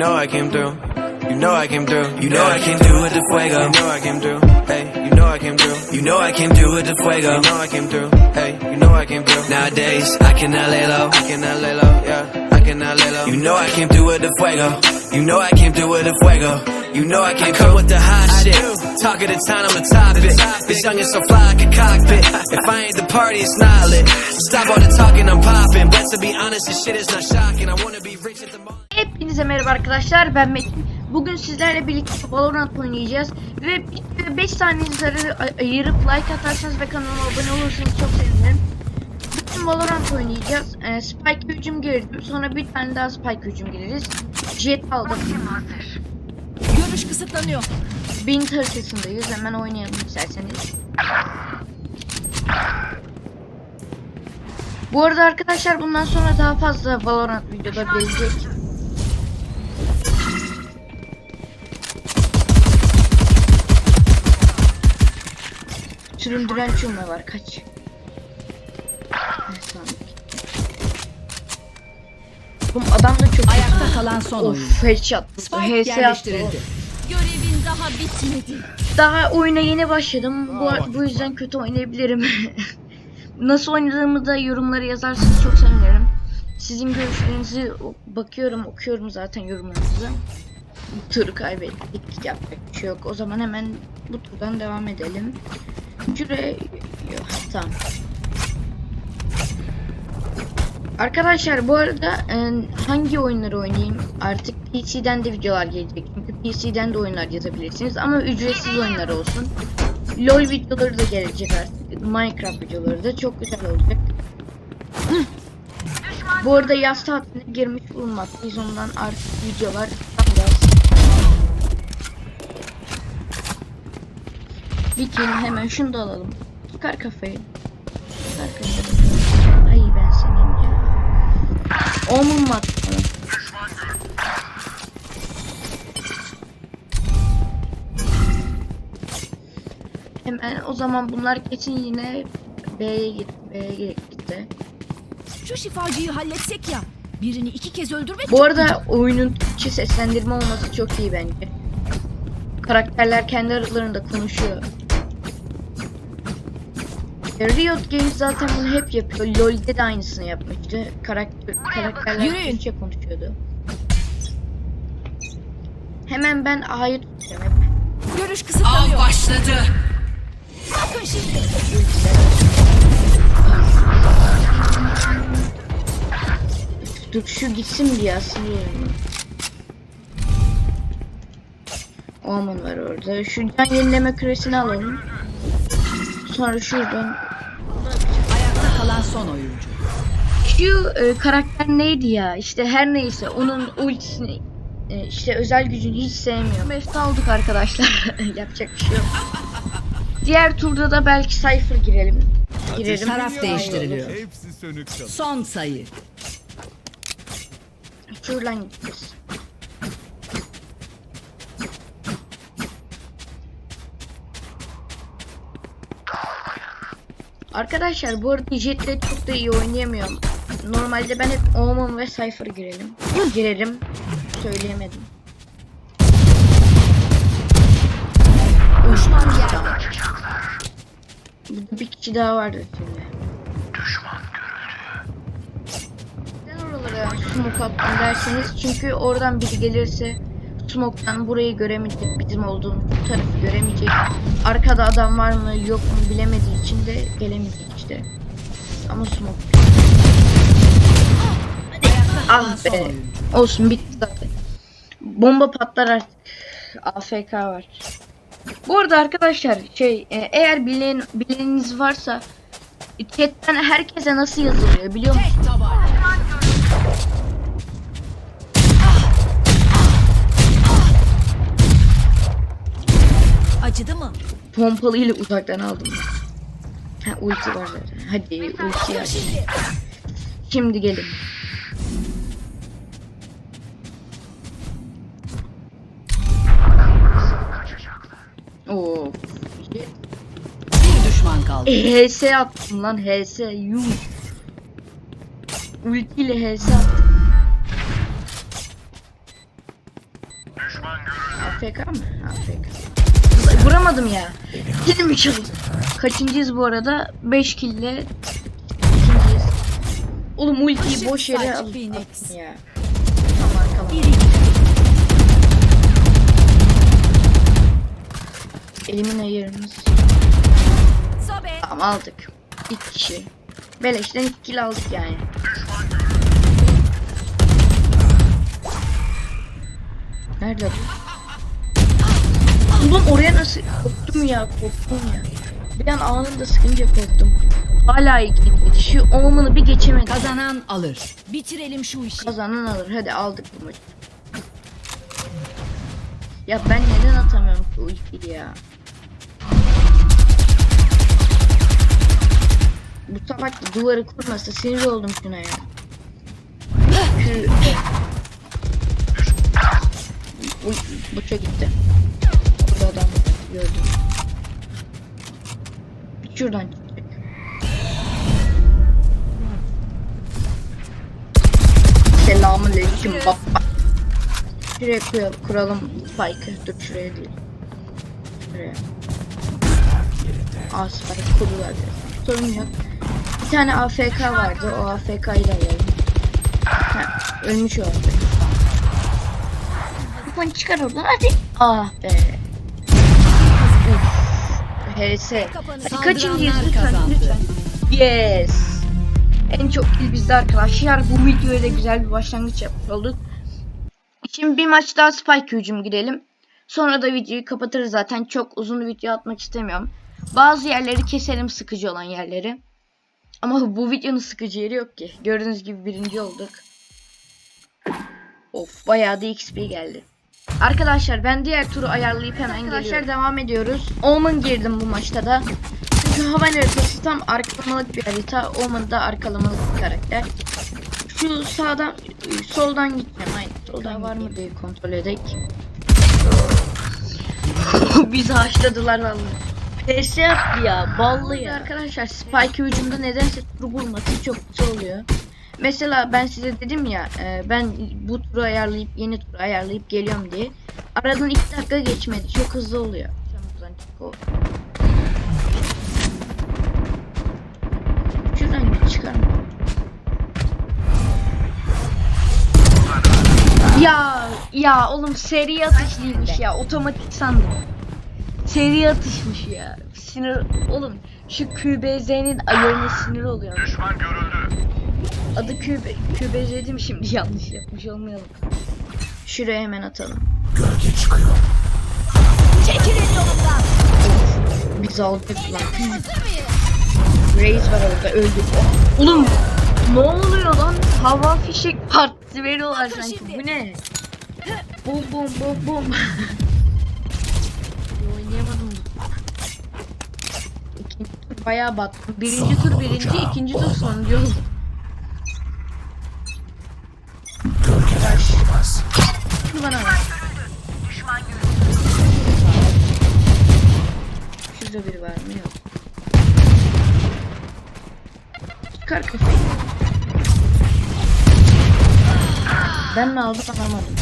know I came through. You know I came through. You know I came through with the fuego. You know I came through. Hey, you know I came through. You know I came through with the fuego. You know I came through. Hey, you know I came through. Nowadays, I cannot lay low. I cannot lay low. Yeah, I cannot lay low. You know I came through with the fuego. You know I came through with the fuego. You know I came through with the hot shit. Talk of the town, I'm a topic. This young is so fly like a cockpit. If I ain't the party, it's not lit. Stop all the talking, I'm popping. But to be honest, this shit is not shocking. I wanna be rich at the moment. Hepinize merhaba arkadaşlar ben Metin. Bugün sizlerle birlikte Valorant oynayacağız ve 5 saniyenizi ayır- ayırıp like atarsanız ve kanalıma abone olursanız çok sevinirim. Bugün Valorant oynayacağız. Ee, Spike hücum girdim. Sonra bir tane daha Spike hücum gireriz. Jet aldım. Görüş kısıtlanıyor. Bin haritasındayız. Hemen oynayalım isterseniz. Bu arada arkadaşlar bundan sonra daha fazla Valorant videoları gelecek. Süründüren çulma var kaç. Oğlum adam da çok Ayakta kalan son oyun. Of headshot. HS yerleştirildi. Görevin daha bitmedi. Daha oyuna yeni başladım. Bu, bu yüzden kötü oynayabilirim. Nasıl oynadığımı da yorumlara yazarsanız çok sevinirim. Sizin görüşlerinizi bakıyorum, okuyorum zaten yorumlarınızı. Bu turu kaybettik. Yapacak bir şey yok. O zaman hemen bu turdan devam edelim. Yok, tamam. Arkadaşlar bu arada e, hangi oyunları oynayayım? Artık PC'den de videolar gelecek. Çünkü PC'den de oyunlar yazabilirsiniz ama ücretsiz oyunlar olsun. LoL videoları da gelecek artık. Minecraft videoları da çok güzel olacak. bu arada yaz tatiline girmiş bulunmaktayız. Ondan artık videolar biraz Bikini hemen şunu da alalım. Çıkar kafayı. Çıkar kafayı. Ay ben senin ya. Attı bana? Hemen o zaman bunlar kesin yine B'ye gitti. B'ye gitti. Şu şifacıyı halletsek ya. Birini iki kez öldürmek Bu arada oyunun Türkçe seslendirme olması çok iyi bence. Karakterler kendi aralarında konuşuyor. E, Riot Games zaten bunu hep yapıyor. LoL'de de aynısını yapmıştı. Karakter, karakterler Yürüyün. Türkçe konuşuyordu. Hemen ben A'yı tutacağım hep. Görüş kısıtlanıyor. başladı. Bakın şimdi. Dur şu gitsin bir ya sınırıyorum. Oman var orada. Şu can yenileme küresini alalım. Sonra şuradan son oyuncu. Şu e, karakter neydi ya? İşte her neyse onun ultisini e, işte özel gücünü hiç sevmiyorum. Mefta aldık arkadaşlar. Yapacak bir şey yok. Diğer turda da belki Cypher girelim. Girelim. Taraf değiştiriliyor. Hepsi sönük. Son sayı. Şuradan gideceğiz. Arkadaşlar bu arada Jet'le çok da iyi oynayamıyorum. Normalde ben hep Omen ve Cypher girelim. Girerim. Söyleyemedim. Düşman yerde. Burada bir kişi daha vardı şimdi. Düşman Neden oralara smoke attım derseniz çünkü oradan biri gelirse smoke'tan burayı göremeyecek, bizim olduğumuz bu tarafı göremeyecek. Arkada adam var mı yok mu bilemediği için de gelemeyecek işte. Ama smoke. Ah be. Olsun bitti zaten. Bomba patlar artık. AFK var. Bu arada arkadaşlar şey e, eğer bilen bileniniz varsa chatten herkese nasıl yazılıyor biliyor musunuz? Acıdı mı? Pompalı ile uzaktan aldım. Ha ulti var zaten. Hadi ulti aç. Şimdi. Gelin. Oo. Bir düşman kaldı. HS attım lan HS yuh. Ulti ile HS attım. AFK mı? AFK. Vuramadım ya. Mi çaldı? Kaçıncıyız bu arada? 5 kille ikinciyiz. Oğlum ultiyi boş yere al. Ya. Tamam. Biri Elimin ayarımız. Tamam aldık. İki kişi. Beleşten iki kill aldık yani. Nerede bu? Ulan oraya nasıl korktum ya korktum ya. Bir an anında sıkınca korktum. Hala iki Şu olmanı bir geçemedim. Kazanan alır. Bitirelim şu işi. Kazanan alır. Hadi aldık bu maçı. Ya ben neden atamıyorum bu ultiyi ya? Bu salak duvarı kurmasa sinir oldum şuna ya. Kü- Uy, bıça gitti. Şuradan çıkacak. Selamünaleyküm baba. Şuraya koyalım, kuralım spike'ı. Dur şuraya değil. Şuraya. Aa spike kurdular biraz. Sorun yok. Bir tane AFK vardı. O AFK'yı da alalım. Ha, ölmüş o AFK. Lütfen çıkar oradan hadi. Ah be. HS. Hadi kaçıncıyız Saldıranlar lütfen kazandı. lütfen. Yes. En çok kill bizde arkadaşlar. Bu videoya da güzel bir başlangıç yapmış olduk. Şimdi bir maç daha Spike hücum girelim. Sonra da videoyu kapatırız zaten. Çok uzun video atmak istemiyorum. Bazı yerleri keserim sıkıcı olan yerleri. Ama bu videonun sıkıcı yeri yok ki. Gördüğünüz gibi birinci olduk. Of bayağı da XP geldi. Arkadaşlar ben diğer turu ayarlayıp hemen Arkadaşlar devam ediyoruz. Omen girdim bu maçta da. Çünkü hava haritası tam arkalamalık bir harita. Omen da arkalamalık bir karakter. Şu sağdan soldan gideceğim. Aynen. Soldan var mı diye kontrol edek. Bizi haşladılar vallahi. PS yaptı ya. Ballı ya. Arkadaşlar Spike hücumda nedense tur bulması çok güzel oluyor. Mesela ben size dedim ya e, ben bu turu ayarlayıp yeni turu ayarlayıp geliyorum diye. Aradan 2 dakika geçmedi. Çok hızlı oluyor. Buradan çık. Şuradan bir çıkarma. Ya ya oğlum seri atışlıymış ya otomatik sandım. Seri atışmış ya. Sinir oğlum şu QBZ'nin ayarına sinir oluyor. Düşman görüldü. Adı değil mi şimdi yanlış yapmış olmayalım. Şuraya hemen atalım. Çekilin yolumdan. Biz aldık lan. Reis var orada öldük. Oğlum ne oluyor lan? Hava fişek partisi veriyorlar sanki. Bu ne? Bum bum bum bum. Oynayamadım. İkinci tur bayağı battım. Birinci tur birinci, ikinci tur sonuncu oldu. Ben mi aldım alamadım.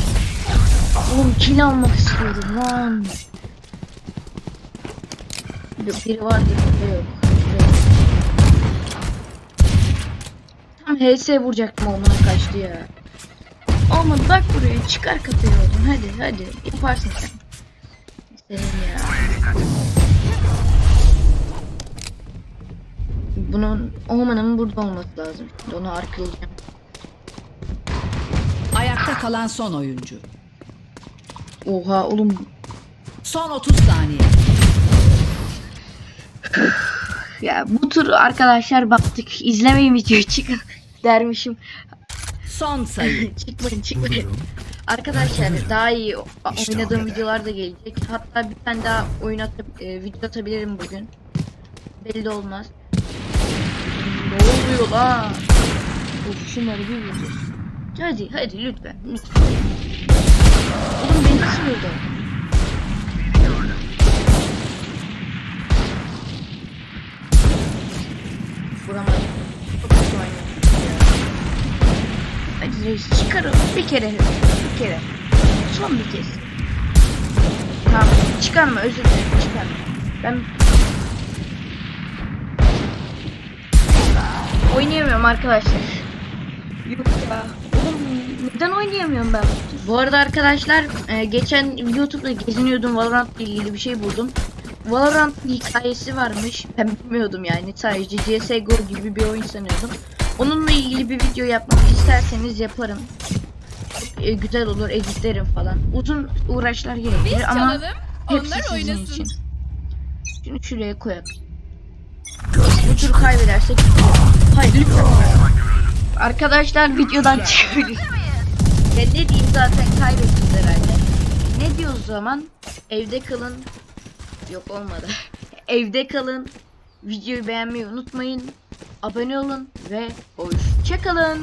Oğlum kill almak istiyorum lan. Yok, Biri var biri yok. Tam HS vuracaktım olmana kaçtı ya. Olmadı bak buraya çıkar kafayı oğlum hadi hadi yaparsın sen. Senin ya. Bunun Oman'ın burada olması lazım. Onu arkalayacağım. Ayakta kalan son oyuncu. Oha oğlum Son 30 saniye. ya bu tur arkadaşlar baktık izlemeyin videoyu çıkın dermişim. Son sayı. çıkmayın çıkmayın. Arkadaşlar daha iyi oynadığım videolar da gelecek. Hatta bir tane daha oyun atıp e, video atabilirim bugün. Belli olmaz. Ne oluyor lan? Of şunları bir vuracağız. Hadi hadi lütfen lütfen. Oğlum beni nasıl vurdu? Vuramadım. Çok kötü. Hadi reis çıkar onu. Bir kere. Bir kere. Son bir kez. Tamam çıkarma özür dilerim çıkarma. Ben oynayamıyorum arkadaşlar. Yok ya. Neden oynayamıyorum ben? Bu arada arkadaşlar e, geçen YouTube'da geziniyordum Valorant ile ilgili bir şey buldum. Valorant hikayesi varmış. Ben bilmiyordum yani. Sadece CSGO gibi bir oyun sanıyordum. Onunla ilgili bir video yapmak isterseniz yaparım. E, güzel olur editlerim falan. Uzun uğraşlar gerekir ama Çalalım, hepsi onlar sizin oynasın. için. Şunu şuraya koyalım. Bu turu kaybedersek Hayır. Arkadaşlar videodan çıkıyoruz. Ya ne diyeyim zaten kaybettik herhalde. Ne diyoruz zaman? Evde kalın. Yok olmadı. Evde kalın. Videoyu beğenmeyi unutmayın. Abone olun ve hoşçakalın.